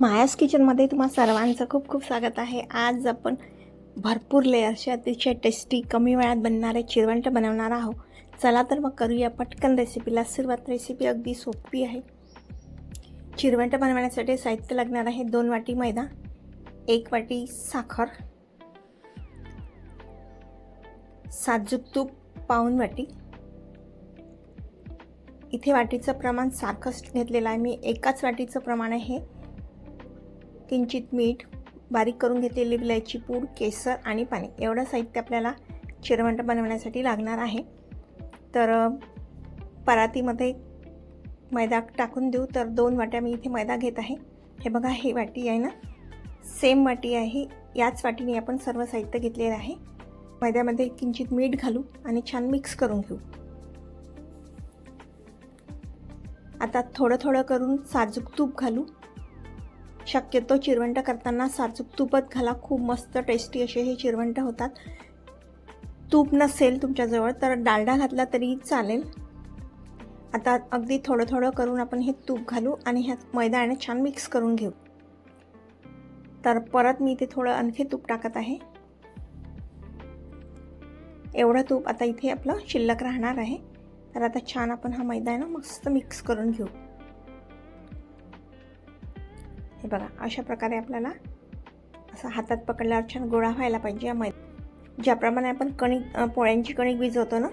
मायास किचनमध्ये तुम्हा सर्वांचं खूप खूप स्वागत आहे. आज आपण भरपूर लेअरचे अतिशय टेस्टी कमी वेळात बनणारे चिरवंट बनवणार आहोत. चला तर मग करूया पटकन रेसिपीला सुरुवात रेसिपी अगदी सोपी आहे. चिरवंट बनवण्यासाठी साहित्य लागणार आहे दोन वाटी मैदा एक वाटी साखर साजूक तूप पाऊन वाटी. इथे वाटीचं प्रमाण सारखंच घेतलेलं आहे मी. एकाच वाटीचं प्रमाण आहे किंचित मीठ बारीक करून घेतलेली विलायची पूड केसर आणि पाणी. एवढं साहित्य आपल्याला चिरवंट बनवण्यासाठी लागणार आहे. तर परातीमध्ये मैदा टाकून देऊ. तर दोन वाट्या मी इथे मैदा घेत आहे. हे बघा ही वाटी आहे ना? सेम वाटी आहे. याच वाटीने आपण सर्व साहित्य घेतलेलं आहे. मैद्यामध्ये किंचित मीठ घालू आणि छान मिक्स करून घेऊ. आता थोडं थोडं करून साजूक तूप घालू. शक्यतो चिरवंट करताना साजूक तूपच घाला. खूप मस्त टेस्टी असे हे चिरवंट होतात. तूप नसेल तुमच्याजवळ तर डालडा घातला तरी चालेल. आता अगदी थोडं थोडं करून आपण हे तूप घालू आणि ह्यात मैदा आणि छान मिक्स करून घेऊ. तर परत मी इथे थोडं आणखी तूप टाकत आहे. एवढं तूप आता इथे आपलं शिल्लक राहणार आहे. तर आता छान आपण हा मैदा आहे ना मस्त मिक्स करून घेऊ. हे बघा अशा प्रकारे आपल्याला असं हातात पकडल्यावर छान गोळा व्हायला पाहिजे या मैदा. ज्याप्रमाणे आपण कणिक पोळ्यांची कणिक भिजवतो ना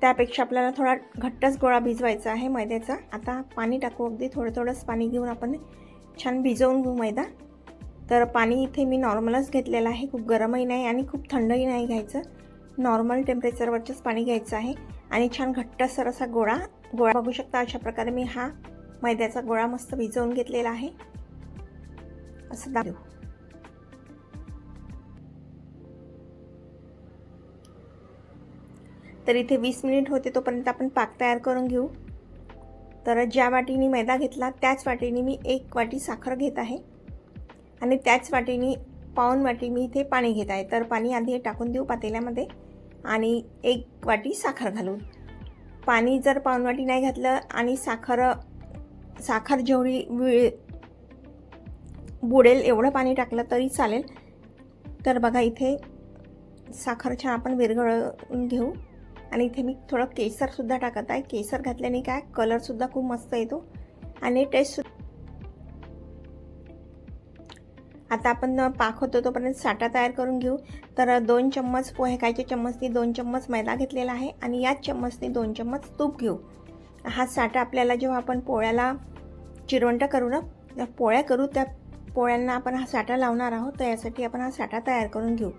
त्यापेक्षा आपल्याला थोडा घट्टच गोळा भिजवायचा आहे मैद्याचा. आता पाणी टाकू अगदी थोडं थोडंच पाणी घेऊन आपण छान भिजवून घेऊ मैदा. तर पाणी इथे मी नॉर्मलच घेतलेलं आहे. खूप गरमही नाही आणि खूप थंडही नाही घ्यायचं. नॉर्मल टेम्परेचरवरचंच पाणी घ्यायचं आहे. आणि छान घट्टसर असा गोळा गोळा. बघू शकता अशा प्रकारे मी हा मैद्याचा गोळा मस्त भिजवून घेतलेला आहे. असं दाखव. तर इथे वीस मिनिट होते तोपर्यंत आपण पाक तयार करून घेऊ. तर ज्या वाटीने मैदा घेतला त्याच वाटीने मी एक वाटी साखर घेत आहे. आणि त्याच वाटीने पाऊन वाटी मी इथे पाणी घेत आहे. तर पाणी आधी टाकून देऊ पातेल्यामध्ये आणि एक वाटी साखर घालून. पाणी जर पाऊन वाटी नाही घातलं आणि साखर साखर जेवढी वेळ बुडेल एवढं पाणी टाकलं तरी चालेल. तर बघा इथे साखर छान आपण विरघळून घेऊ. आणि इथे मी थोडं केसरसुद्धा टाकत आहे. केसर घातल्याने काय कलरसुद्धा खूप मस्त येतो. आणि टेस्ट आता आपण पाक होतो तोपर्यंत साठा तयार करून घेऊ. तर दोन चम्मच पोहे खायचे चम्मचनी दोन चम्मच मैदा घेतलेला आहे. आणि याच चम्मचनी दोन चम्मच तूप घेऊ. हा साठा आपल्याला जेव्हा आपण पोळ्याला चिरवंट करू ना त्या पोळ्या करू त्या पोळ्यांना आपण हा साठा लावणार आहोत तर यासाठी आपण हा साठा तयार करून घेऊ.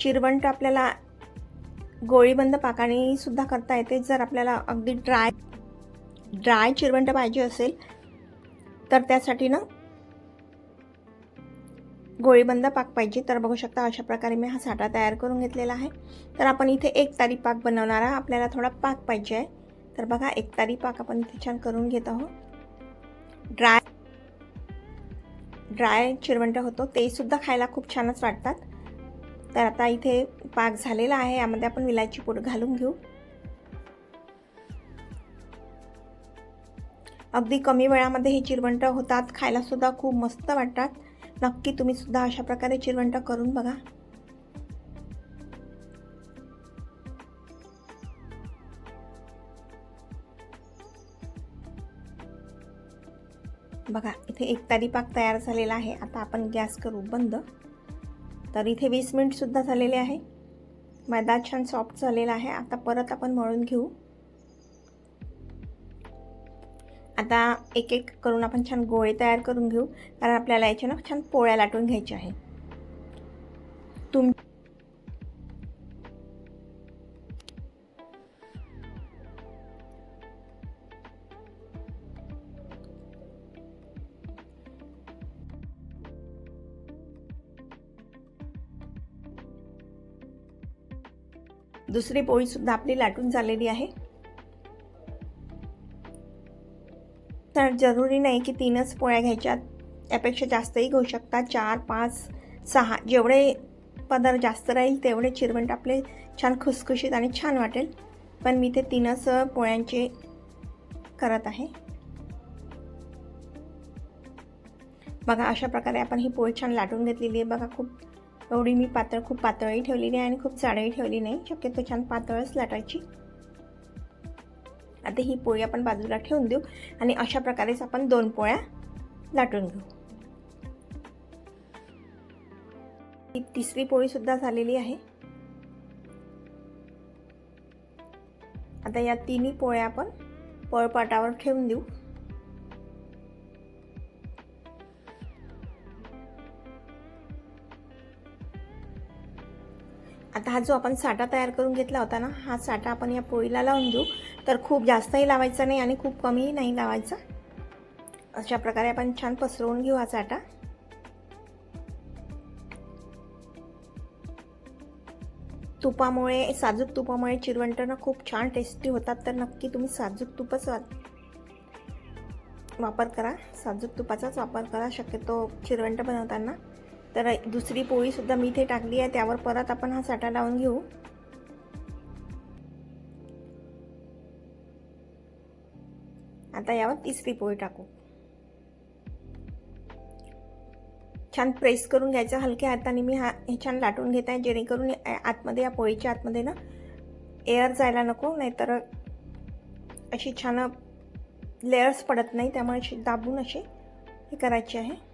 चिरवंट आपल्याला गोळीबंद पाकाने सुद्धा करता येते. जर आपल्याला अगदी ड्राय ड्राय चिरवंट पाहिजे असेल तर त्यासाठी ना गोळीबंद पाक पाहिजे. तर बघू शकता अशा प्रकारे मी हा साठा तयार करून घेतलेला आहे. तर आपण इथे एक तारी पाक बनवणार आपल्याला थोडा पाक पाहिजे आहे. तर बघा एक तारी पाक आपण इथे छान करून घेत आहोत. ड्राय ड्राय चिरवंट होतो ते सुद्धा खायला खूप छानच वाटतात. तर आता इथे पाक झालेला आहे यामध्ये आपण विलायची पूड घालून घेऊ. अगदी कमी वेळामध्ये हे चिरवंट होतात खायला सुद्धा खूप मस्त वाटतात. नक्की तुम्ही सुद्धा अशा प्रकारे चिरवंट करून बघा. बघा इथे एक तारी पाक तयार झालेला आहे. आता आपण गॅस करू बंद. तर इथे वीस मिनिटसुद्धा झालेले आहे. मैदा छान सॉफ्ट झालेला आहे. आता परत आपण मळून घेऊ. आता एक एक करून आपण छान गोळे तयार करून घेऊ. कारण आपल्याला याच्या ना छान पोळ्या लाटून घ्यायच्या आहे तुम दुसरी पोळीसुद्धा आपली लाटून झालेली आहे. तर जरुरी नाही की तीनच पोळ्या घ्यायच्या. यापेक्षा जास्तही घेऊ शकता. चार पाच सहा जेवढे पदार्थ जास्त राहील तेवढे चिरवंट आपले छान खुसखुशीत आणि छान वाटेल. पण मी ते तीनच पोळ्यांचे करत आहे. बघा अशा प्रकारे आपण ही पोळी छान लाटून घेतलेली आहे. बघा खूप एवढी मी पातळ खूप पातळही ठेवलेली आहे आणि खूप जाडही ठेवली नाही. शक्यतो छान पातळच लाटायची. आता ही पोळी आपण बाजूला ठेवून देऊ आणि अशा प्रकारेच आपण दोन पोळ्या लाटून घेऊ. ही तिसरी पोळीसुद्धा झालेली आहे. आता या तिन्ही पोळ्या आपण पळपाटावर ठेवून देऊ. आता हा जो आपण साठा तयार करून घेतला होता ना हा साठा आपण या पोळीला लावून देऊ. तर खूप जास्तही लावायचा नाही आणि खूप कमीही नाही लावायचा. अशा प्रकारे आपण छान पसरवून घेऊ हा साठा. तुपामुळे साजूक तुपामुळे चिरवंटनं खूप छान टेस्टी होतात तर नक्की तुम्ही साजूक तुपच वा वापर करा. साजूक तुपाचाच वापर करा शक्यतो चिरवंट बनवताना. तर दुसरी पोळीसुद्धा मी इथे टाकली आहे. त्यावर परत आपण हा साठा लावून घेऊ. आता यावर तिसरी पोळी टाकू. छान प्रेस करून घ्यायचं. हलक्या हाताने मी हा हे छान लाटून घेत आहे. जेणेकरून आतमध्ये या पोळीच्या आतमध्ये ना एअर जायला नको. नाहीतर अशी छान लेअर्स पडत नाही. त्यामुळे अशी दाबून अशी हे करायचे आहे.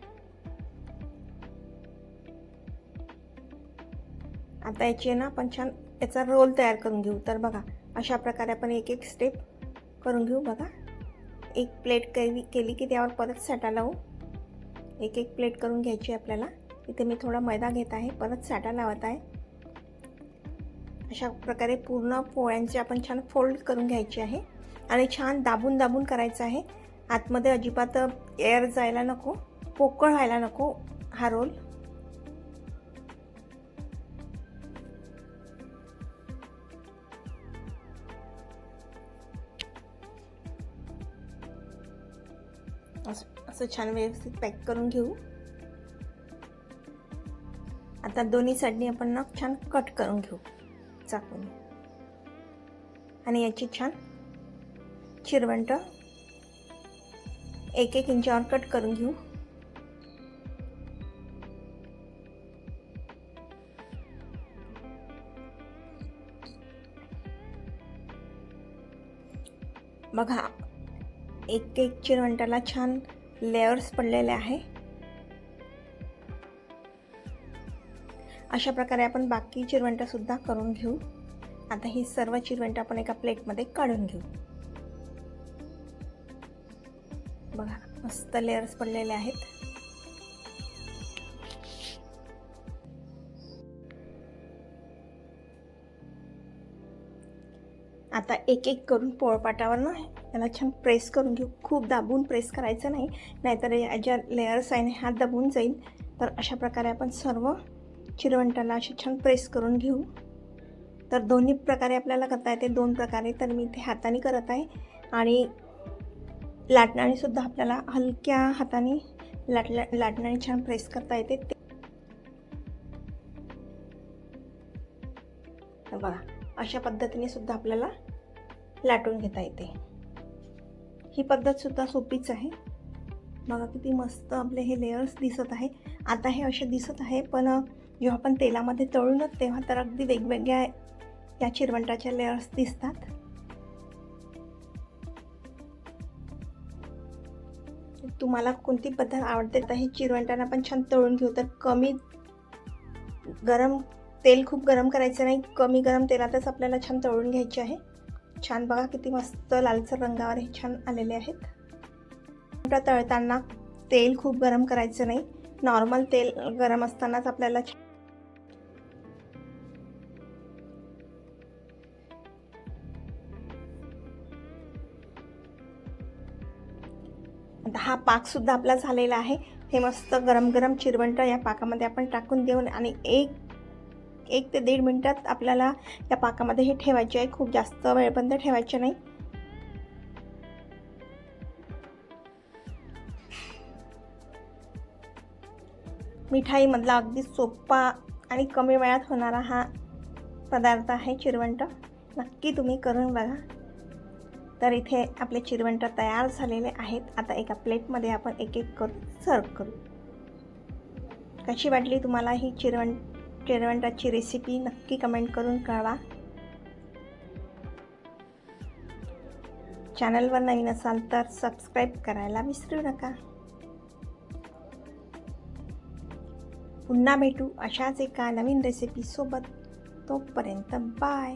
आता याची आहे ना आपण छान याचा रोल तयार करून घेऊ. तर बघा अशा प्रकारे आपण एक एक स्टेप करून घेऊ. बघा एक प्लेट केली केली की त्यावर परत साठा लावू. एक एक प्लेट करून घ्यायची आपल्याला. इथे मी थोडा मैदा घेत आहे परत साठा लावत आहे. अशा प्रकारे पूर्ण पोळ्यांचे आपण छान फोल्ड करून घ्यायचे आहे. आणि छान दाबून दाबून करायचं आहे. आतमध्ये अजिबात एअर जायला नको पोकळ व्हायला नको हा रोल असं असं छान व्यवस्थित पॅक करून घेऊ. आता दोन्ही साईडनी आपण ना छान कट करून घेऊ चाकून. आणि याची छान चिरवंट एक एक इंचावर कट करून घेऊ. बघा एक एक चिरवंटाला छान लेअर्स पडलेले आहे. अशा प्रकारे आपण बाकी चिरवंटासुद्धा करून घेऊ. आता ही सर्व चिरवंट आपण एका प्लेटमध्ये काढून घेऊ. बघा मस्त लेअर्स पडलेले आहेत. आता एक एक करून पोळपाटावर ना त्याला छान प्रेस करून घेऊ. खूप दाबून प्रेस करायचं नाही. नाहीतर या ज्या लेअर्स आहे हात दाबून जाईल. तर अशा प्रकारे आपण सर्व चिरवंटाला असे छान प्रेस करून घेऊ. तर दोन्ही प्रकारे आपल्याला करता येते. दोन प्रकारे तर मी ते हाताने करत आहे. आणि लाटण्यानेसुद्धा आपल्याला हलक्या हाताने लाटल्या लाटण्याने छान प्रेस करता येते. ते बघा अशा पद्धतीने सुद्धा आपल्याला लाटून घेता येते. ही पद्धतसुद्धा सोपीच आहे. बघा किती मस्त आपले हे लेयर्स दिसत आहे. आता हे असे दिसत आहे पण जेव्हा आपण तेलामध्ये तळूनच तेव्हा तर अगदी वेगवेगळ्या या चिरवंटाच्या लेयर्स दिसतात. तुम्हाला कोणती पद्धत आवडते तर हे चिरवंटांना पण छान तळून घेऊ. तर कमी गरम तेल खूप गरम करायचं नाही कमी गरम तेलातच आपल्याला छान तळून घ्यायचे आहे. छान. बघा किती मस्त लालसर रंगावर हे छान आलेले आहेत. तळताना तेल खूप गरम करायचं नाही. नॉर्मल तेल गरम असतानाच आपल्याला आता हा पाकसुद्धा आपला झालेला आहे. हे मस्त गरम गरम चिरवंट या पाकामध्ये आपण टाकून देऊन आणि एक एक ते दीड मिनटात आपल्याला या पाकामध्ये हे ठेवायचे आहे. खूप जास्त वेळपर्यंत ठेवायचे नाही. मिठाईमधला अगदी सोपा आणि कमी वेळात होणारा हा पदार्थ आहे चिरवंट. नक्की तुम्ही करून बघा. तर इथे आपले चिरवंट तयार झालेले आहेत. आता एका प्लेटमध्ये आपण एक एक करून सर्व करू. कशी वाटली तुम्हाला ही चिरवंट? केरवंटाची रेसिपी नक्की कमेंट करून कळवा. चॅनलवर नवीन असाल तर सबस्क्राईब करायला विसरू नका. पुन्हा भेटू अशाच एका नवीन रेसिपीसोबत तोपर्यंत बाय